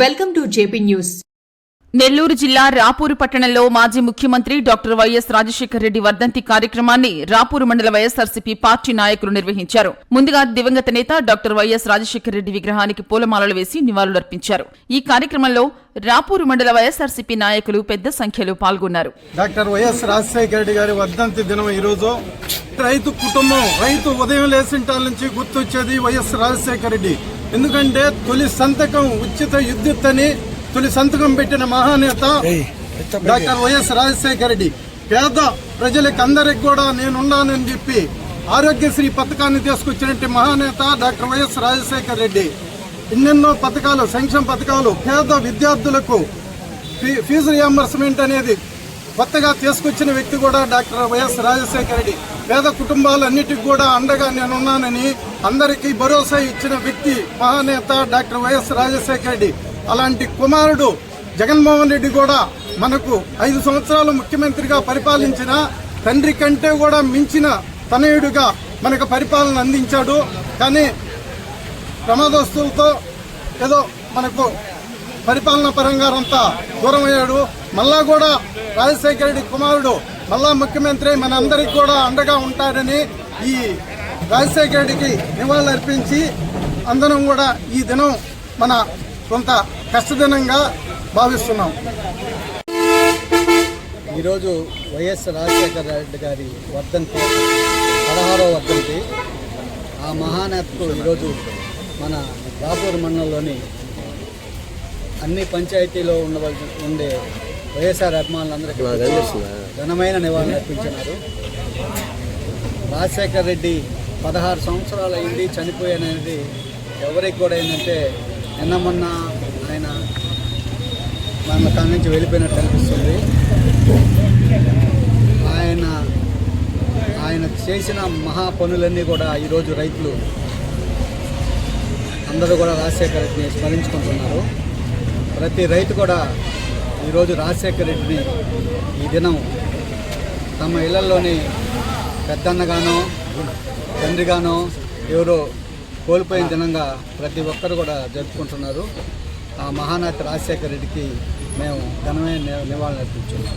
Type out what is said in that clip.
Welcome to JP news. Nellore జిల్లా రాపూరు పట్టణంలో మాజీ ముఖ్యమంత్రి డాక్టర్ వైఎస్ రాజశేఖర రెడ్డి వర్ధంతి కార్యక్రమాన్ని రాపూరు మండల వైఎస్ఆర్సీపీ పార్టీ నాయకులు నిర్వహించారు. ముందుగా దివంగత నేత డాక్టర్ వైఎస్ రాజశేఖర రెడ్డి విగ్రహానికి పూలమాలలు వేసి నివాళులర్పించారు. ఈ కార్యక్రమంలో రాపూరు మండల వైఎస్ఆర్సీపీ నాయకులు పెద్ద సంఖ్యలో పాల్గొన్నారు. డాక్టర్ వైఎస్ రాజశేఖర రెడ్డి గారి వర్ధంతి దినం ఈరోజు రైతు కుటుంబం రైతు ఉదయం లేచింటాల నుంచి గుర్తొచ్చేది వైఎస్ రాజశేఖర రెడ్డి. ఎందుకంటే తొలి సంతకం ఉచిత విద్యుత్ అని తొలి సంతకం పెట్టిన మహానేత డాక్టర్ వైఎస్ రాజశేఖర రెడ్డి. పేద ప్రజలకు అందరికి కూడా నేనున్నానని చెప్పి ఆరోగ్యశ్రీ పథకాన్ని తీసుకొచ్చినట్టు మహానేత డాక్టర్ వైఎస్ రాజశేఖర రెడ్డి. ఎన్నెన్నో పథకాలు సంక్షేమ పథకాలు పేద విద్యార్థులకు ఫీజు రియంబర్స్మెంట్ అనేది కొత్తగా తీసుకొచ్చిన వ్యక్తి కూడా డాక్టర్ వైఎస్ రాజశేఖర రెడ్డి. పేద కుటుంబాలన్నిటికీ కూడా అండగా నేనున్నానని అందరికీ భరోసా ఇచ్చిన వ్యక్తి మహానేత డాక్టర్ వైఎస్ రాజశేఖర రెడ్డి. అలాంటి కుమారుడు జగన్మోహన్ రెడ్డి కూడా మనకు ఐదు సంవత్సరాలు ముఖ్యమంత్రిగా పరిపాలించిన తండ్రి కంటే కూడా మించిన తనయుడిగా మనకు పరిపాలన అందించాడు. కానీ ప్రమాదస్తులతో ఏదో మనకు పరిపాలన పరంగా అంతా దూరం అయ్యాడు. మళ్ళా కూడా రాజశేఖర రెడ్డి కుమారుడు మళ్ళా ముఖ్యమంత్రి మన అందరికి కూడా అండగా ఉంటాడని ఈ రాజశేఖర రెడ్డికి నివాళులర్పించి అందరం కూడా ఈ దినం మన కొంత కష్టదినంగా భావిస్తున్నాం. ఈరోజు వైఎస్ రాజశేఖర రెడ్డి గారి వర్ధంతి పదహారో వర్ధంతి. ఆ మహానేతకు ఈరోజు మన రాపూర్ మండలంలోని అన్ని పంచాయతీలో ఉండవలసి ఉండే వైఎస్ఆర్ అభిమానులందరికీ ఘనమైన నివాళులు అర్పించినారు. రాజశేఖర రెడ్డి పదహారు సంవత్సరాలు అయింది చనిపోయాననేది ఎవరికి కూడా ఏంటంటే నిన్న మొన్న ఆయన మన కాడి నుంచి వెళ్ళిపోయినట్టు అనిపిస్తుంది. ఆయన ఆయన చేసిన మహా పనులన్నీ కూడా ఈరోజు రైతులు అందరూ కూడా రాజశేఖర రెడ్డిని స్మరించుకుంటున్నారు. ప్రతి రైతు కూడా ఈరోజు రాజశేఖర రెడ్డిని ఈ దినం తమ ఇళ్ళలోని పెద్దన్నగానో తండ్రిగానో ఎవరో కోల్పోయిన దినంగా ప్రతి ఒక్కరు కూడా జరుపుకుంటున్నారు. ఆ మహానాథ రాజశేఖర రెడ్డికి మేము ఘనమైన నివాళులు అర్పించున్నాం